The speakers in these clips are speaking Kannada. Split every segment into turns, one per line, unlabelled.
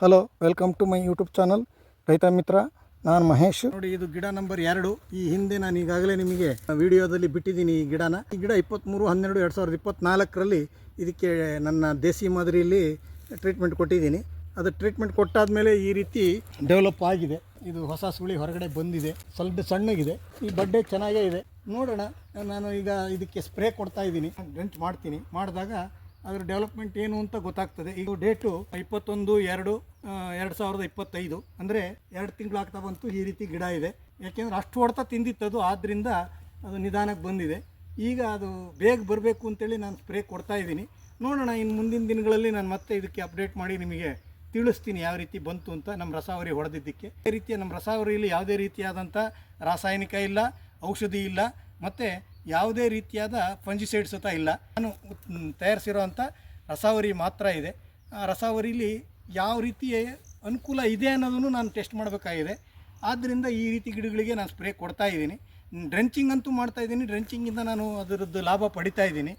Hello welcome to my YouTube channel Raitha Mitra, ನಾನು ಮಹೇಶ್. ನೋಡಿ, ಇದು ಗಿಡ ನಂಬರ್ ಎರಡು. ಈ ಹಿಂದೆ ನಾನು ಈಗಾಗಲೇ ನಿಮಗೆ ವಿಡಿಯೋದಲ್ಲಿ ಬಿಟ್ಟಿದ್ದೀನಿ ಈ ಗಿಡನ. ಈ ಗಿಡ ಇಪ್ಪತ್ತ್ಮೂರು ಹನ್ನೆರಡು, ಎರಡು ಸಾವಿರದ ಇಪ್ಪತ್ತ್ನಾಲ್ಕರಲ್ಲಿ ಇದಕ್ಕೆ ನನ್ನ ದೇಸಿ ಮಾದರಿಯಲ್ಲಿ ಟ್ರೀಟ್ಮೆಂಟ್ ಕೊಟ್ಟಿದ್ದೀನಿ. ಅದು ಟ್ರೀಟ್ಮೆಂಟ್ ಕೊಟ್ಟಾದಮೇಲೆ ಈ ರೀತಿ ಡೆವಲಪ್ ಆಗಿದೆ. ಇದು ಹೊಸ ಸುಳಿ ಹೊರಗಡೆ ಬಂದಿದೆ. ಸ್ವಲ್ಪ ಸಣ್ಣಗಿದೆ. ಈ ಬಡ್ಡೆ ಚೆನ್ನಾಗೇ ಇದೆ. ನೋಡೋಣ, ನಾನು ಈಗ ಇದಕ್ಕೆ ಸ್ಪ್ರೇ ಕೊಡ್ತಾ ಇದ್ದೀನಿ. ಡ್ರೆಂಚ್ ಮಾಡ್ತೀನಿ. ಮಾಡಿದಾಗ ಅದ್ರ ಡೆವಲಪ್ಮೆಂಟ್ ಏನು ಅಂತ ಗೊತ್ತಾಗ್ತದೆ. ಈಗ ಡೇಟು ಇಪ್ಪತ್ತೊಂದು, ಎರಡು ಎರಡು ಸಾವಿರದ ಇಪ್ಪತ್ತೈದು. ಅಂದರೆ ಎರಡು ತಿಂಗಳಾಗ್ತಾ ಬಂತು ಈ ರೀತಿ ಗಿಡ ಇದೆ. ಯಾಕೆಂದರೆ ಅಷ್ಟು ಹೊಡೆತ ತಿಂದಿತ್ತದು ಆದ್ದರಿಂದ ಅದು ನಿಧಾನಕ್ಕೆ ಬಂದಿದೆ. ಈಗ ಅದು ಬೇಗ ಬರಬೇಕು ಅಂತೇಳಿ ನಾನು ಸ್ಪ್ರೇ ಕೊಡ್ತಾ ಇದ್ದೀನಿ. ನೋಡೋಣ, ಇನ್ನು ಮುಂದಿನ ದಿನಗಳಲ್ಲಿ ನಾನು ಮತ್ತೆ ಇದಕ್ಕೆ ಅಪ್ಡೇಟ್ ಮಾಡಿ ನಿಮಗೆ ತಿಳಿಸ್ತೀನಿ ಯಾವ ರೀತಿ ಬಂತು ಅಂತ ನಮ್ಮ ರಸಾವರಿ ಹೊಡೆದಿದ್ದಕ್ಕೆ. ಅದೇ ರೀತಿಯ ನಮ್ಮ ರಸಾವರಿಯಲ್ಲಿ ಯಾವುದೇ ರೀತಿಯಾದಂಥ ರಾಸಾಯನಿಕ ಇಲ್ಲ, ಔಷಧಿ ಇಲ್ಲ, ಮತ್ತು ಯಾವುದೇ ರೀತಿಯಾದ ಫಂಜಿಸೈಡ್ಸ್ ಸಹ ಇಲ್ಲ. ನಾನು ತಯಾರಿಸಿರುವಂಥ ರಸಾವರಿ ಮಾತ್ರ ಇದೆ. ಆ ರಸಾವರಿಲಿ ಯಾವ ರೀತಿಯ ಅನುಕೂಲ ಇದೆ ಅನ್ನೋದನ್ನು ನಾನು ಟೆಸ್ಟ್ ಮಾಡಬೇಕಾಗಿದೆ. ಆದ್ದರಿಂದ ಈ ರೀತಿ ಗಿಡಗಳಿಗೆ ನಾನು ಸ್ಪ್ರೇ ಕೊಡ್ತಾ ಇದ್ದೀನಿ. ಡ್ರೆಂಚಿಂಗ್ ಅಂತೂ ಮಾಡ್ತಾ ಇದ್ದೀನಿ. ಡ್ರೆಂಚಿಂಗಿಂದ ನಾನು ಅದರದ್ದು ಲಾಭ ಪಡಿತಾ ಇದ್ದೀನಿ.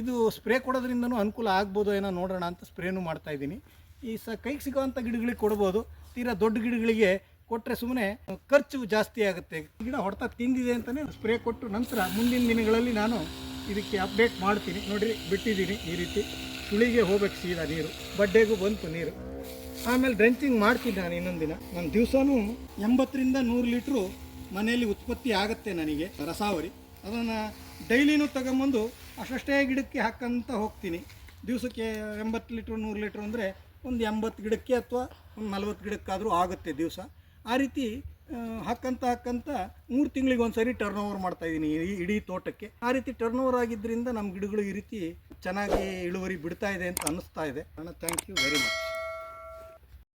ಇದು ಸ್ಪ್ರೇ ಕೊಡೋದ್ರಿಂದನೂ ಅನುಕೂಲ ಆಗ್ಬೋದು ಏನೋ ನೋಡೋಣ ಅಂತ ಸ್ಪ್ರೇನೂ ಮಾಡ್ತಾ ಇದ್ದೀನಿ. ಈ ಸ, ಕೈಗೆ ಸಿಗುವಂಥ ಗಿಡಗಳಿಗೆ ಕೊಡ್ಬೋದು. ತೀರಾ ದೊಡ್ಡ ಗಿಡಗಳಿಗೆ ಕೊಟ್ಟರೆ ಸುಮ್ಮನೆ ಖರ್ಚು ಜಾಸ್ತಿ ಆಗುತ್ತೆ. ಗಿಡ ಹೊಡೆತ ತಿಂದಿದೆ ಅಂತಲೇ ಸ್ಪ್ರೇ ಕೊಟ್ಟು ನಂತರ ಮುಂದಿನ ದಿನಗಳಲ್ಲಿ ನಾನು ಇದಕ್ಕೆ ಅಪ್ಡೇಟ್ ಮಾಡ್ತೀನಿ. ನೋಡಿರಿ, ಬಿಟ್ಟಿದ್ದೀನಿ ಈ ರೀತಿ. ಸುಳಿಗೆ ಹೋಗ್ಬೇಕು ಸೀದಾ ನೀರು. ಬಡ್ಡೆಗೂ ಬಂತು ನೀರು. ಆಮೇಲೆ ಡ್ರೆಂಚಿಂಗ್ ಮಾಡ್ತೀನಿ ನಾನು ಇನ್ನೊಂದು ದಿನ. ನಾನು ದಿವಸನೂ ಎಂಬತ್ತರಿಂದ ನೂರು ಲೀಟ್ರು ಮನೆಯಲ್ಲಿ ಉತ್ಪತ್ತಿ ಆಗುತ್ತೆ ನನಗೆ ರಸಾವರಿ. ಅದನ್ನು ಡೈಲಿನೂ ತಗೊಂಬಂದು ಅಷ್ಟಷ್ಟೇ ಗಿಡಕ್ಕೆ ಹಾಕಂತ ಹೋಗ್ತೀನಿ. ದಿವಸಕ್ಕೆ ಎಂಬತ್ತು ಲೀಟ್ರು, ನೂರು ಲೀಟ್ರು ಅಂದರೆ ಒಂದು ಎಂಬತ್ತು ಗಿಡಕ್ಕೆ ಅಥವಾ ಒಂದು ನಲ್ವತ್ತು ಗಿಡಕ್ಕಾದರೂ ಆಗುತ್ತೆ ದಿವಸ. ಆ ರೀತಿ ಹಾಕಂತ ಹಾಕ್ಕಂತ ಮೂರು ತಿಂಗಳಿಗೆ ಒಂದು ಸರಿ ಟರ್ನ್ ಓವರ್ ಮಾಡ್ತಾಯಿದ್ದೀನಿ ಇಡೀ ತೋಟಕ್ಕೆ. ಆ ರೀತಿ ಟರ್ನ್ ಓವರ್ ಆಗಿದ್ದರಿಂದ ನಮ್ಮ ಗಿಡಗಳು ಈ ರೀತಿ ಚೆನ್ನಾಗಿ ಇಳುವರಿ ಬಿಡ್ತಾ ಇದೆ ಅಂತ ಅನ್ನಿಸ್ತಾ ಇದೆ. ಅಣ್ಣ ಥ್ಯಾಂಕ್ ಯು ವೆರಿ ಮಚ್